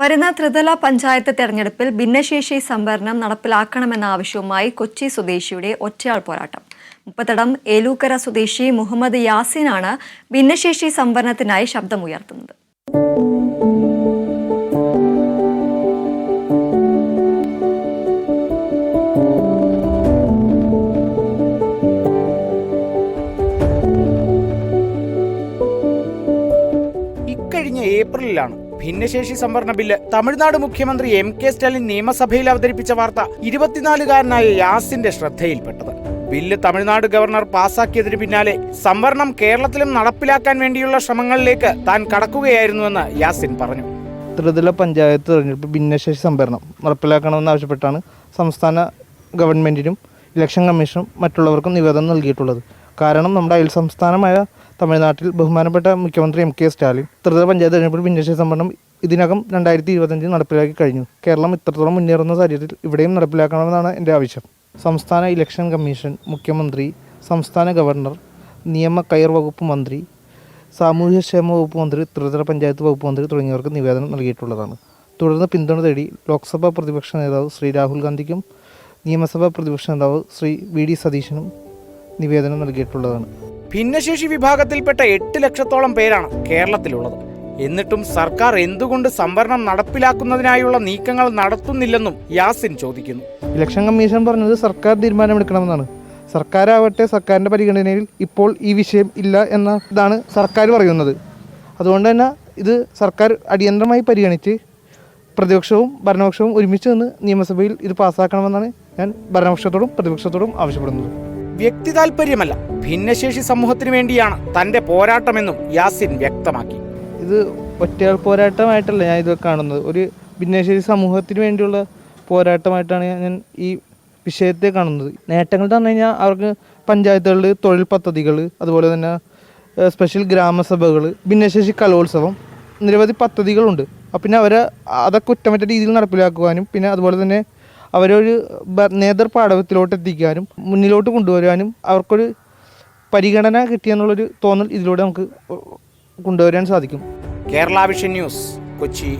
വരുന്ന ത്രിതല പഞ്ചായത്ത് തെരഞ്ഞെടുപ്പിൽ ഭിന്നശേഷി സംവരണം നടപ്പിലാക്കണമെന്ന ആവശ്യവുമായി കൊച്ചി സ്വദേശിയുടെ ഒറ്റയാൾ പോരാട്ടം. മുപ്പത്തടം ഏലൂക്കര സ്വദേശി മുഹമ്മദ് യാസിനാണ് ഭിന്നശേഷി സംവരണത്തിനായി ശബ്ദമുയർത്തുന്നത്. ഇക്കഴിഞ്ഞ ഏപ്രിലിലാണ് ഭിന്നശേഷി സംവരണ ബില്ല്. തമിഴ്നാട് മുഖ്യമന്ത്രി എം കെ സ്റ്റാലിൻ നിയമസഭയിൽ അവതരിപ്പിച്ച വാർത്ത ഇരുപത്തിനാലുകാരനായ യാസിന്റെ ശ്രദ്ധയിൽപ്പെട്ടത്. ബില്ല് തമിഴ്നാട് ഗവർണർ പാസാക്കിയതിന് പിന്നാലെ സംവരണം കേരളത്തിലും നടപ്പിലാക്കാൻ വേണ്ടിയുള്ള ശ്രമങ്ങളിലേക്ക് താൻ കടക്കുകയായിരുന്നുവെന്ന് യാസിൻ പറഞ്ഞു. ത്രിതല പഞ്ചായത്ത് തെരഞ്ഞെടുപ്പ് ഭിന്നശേഷി സംവരണം നടപ്പിലാക്കണമെന്ന് ആവശ്യപ്പെട്ടാണ് സംസ്ഥാന ഗവൺമെന്റിനും ഇലക്ഷൻ കമ്മീഷനും മറ്റുള്ളവർക്കും നിവേദനം നൽകിയിട്ടുള്ളത്. കാരണം നമ്മുടെ അയൽ സംസ്ഥാനമായ തമിഴ്നാട്ടിൽ ബഹുമാനപ്പെട്ട മുഖ്യമന്ത്രി എം കെ സ്റ്റാലിൻ ത്രിതല പഞ്ചായത്ത് തെരഞ്ഞെടുപ്പിൽ ഭിന്നശേഷി സംവരണം ഇതിനകം രണ്ടായിരത്തി ഇരുപത്തഞ്ചിൽ നടപ്പിലാക്കി കഴിഞ്ഞു. കേരളം ഇത്രത്തോളം മുന്നേറുന്ന സാഹചര്യത്തിൽ ഇവിടെയും നടപ്പിലാക്കണമെന്നാണ് എന്റെ ആവശ്യം. സംസ്ഥാന ഇലക്ഷൻ കമ്മീഷൻ മുഖ്യമന്ത്രി സംസ്ഥാന ഗവർണർ നിയമ കയർ വകുപ്പ് മന്ത്രി സാമൂഹ്യക്ഷേമ വകുപ്പ് മന്ത്രി ത്രിതല പഞ്ചായത്ത് വകുപ്പ് മന്ത്രി തുടങ്ങിയവർക്ക് നിവേദനം നൽകിയിട്ടുള്ളതാണ്. തുടർന്ന് പിന്തുണ തേടി ലോക്സഭാ പ്രതിപക്ഷ നേതാവ് ശ്രീ രാഹുൽ ഗാന്ധിക്കും നിയമസഭാ പ്രതിപക്ഷ നേതാവ് ശ്രീ വി ഡി സതീശനും നിവേദനം നൽകിയിട്ടുള്ളതാണ്. ഭിന്നശേഷി വിഭാഗത്തിൽപ്പെട്ട എട്ട് ലക്ഷത്തോളം പേരാണ് കേരളത്തിലുള്ളത്. എന്നിട്ടും സർക്കാർ എന്തുകൊണ്ട് സംവരണം നടപ്പിലാക്കുന്നതിനായുള്ള നീക്കങ്ങൾ നടത്തുന്നില്ലെന്നും യാസിൻ ചോദിക്കുന്നു. ഇലക്ഷൻ കമ്മീഷൻ പറഞ്ഞത് സർക്കാർ തീരുമാനമെടുക്കണമെന്നാണ്. സർക്കാരാവട്ടെ സർക്കാരിന്റെ പരിഗണനയിൽ ഇപ്പോൾ ഈ വിഷയം ഇല്ല എന്ന ഇതാണ് സർക്കാർ പറയുന്നത്. അതുകൊണ്ട് തന്നെ ഇത് സർക്കാർ അടിയന്തരമായി പരിഗണിച്ച് പ്രതിപക്ഷവും ഭരണപക്ഷവും ഒരുമിച്ച് നിന്ന് നിയമസഭയിൽ ഇത് പാസ്സാക്കണമെന്നാണ് ഞാൻ ഭരണപക്ഷത്തോടും പ്രതിപക്ഷത്തോടും ആവശ്യപ്പെടുന്നത്. വ്യക്തി താല്പര്യമല്ല ഭിന്നശേഷി സമൂഹത്തിന് വേണ്ടിയാണ് തന്റെ പോരാട്ടമെന്നും യാസിൻ വ്യക്തമാക്കി. ഇത് ഒറ്റയാൾ പോരാട്ടമായിട്ടല്ല ഞാൻ ഇത് കാണുന്നത്. ഒരു ഭിന്നശേഷി സമൂഹത്തിന് വേണ്ടിയുള്ള പോരാട്ടമായിട്ടാണ് ഞാൻ ഈ വിഷയത്തെ കാണുന്നത്. നേട്ടങ്ങൾ എന്ന് പറഞ്ഞു കഴിഞ്ഞാൽ അവർക്ക് പഞ്ചായത്തുകളിൽ തൊഴിൽ പദ്ധതികൾ അതുപോലെ തന്നെ സ്പെഷ്യൽ ഗ്രാമസഭകൾ ഭിന്നശേഷി കലോത്സവം നിരവധി പദ്ധതികളുണ്ട്. അപ്പം പിന്നെ അവരെ അതൊക്കെ കുറ്റമറ്റ രീതിയിൽ നടപ്പിലാക്കുവാനും പിന്നെ അതുപോലെ തന്നെ അവരൊരു നേതൃപാടവത്തിലോട്ട് പാടവത്തിലോട്ട് എത്തിക്കാനും മുന്നിലോട്ട് കൊണ്ടുവരാനും അവർക്കൊരു പരിഗണന കിട്ടിയെന്നുള്ളൊരു തോന്നൽ ഇതിലൂടെ നമുക്ക് കൊണ്ടുവരാൻ സാധിക്കും. Kerala vision news Kochi.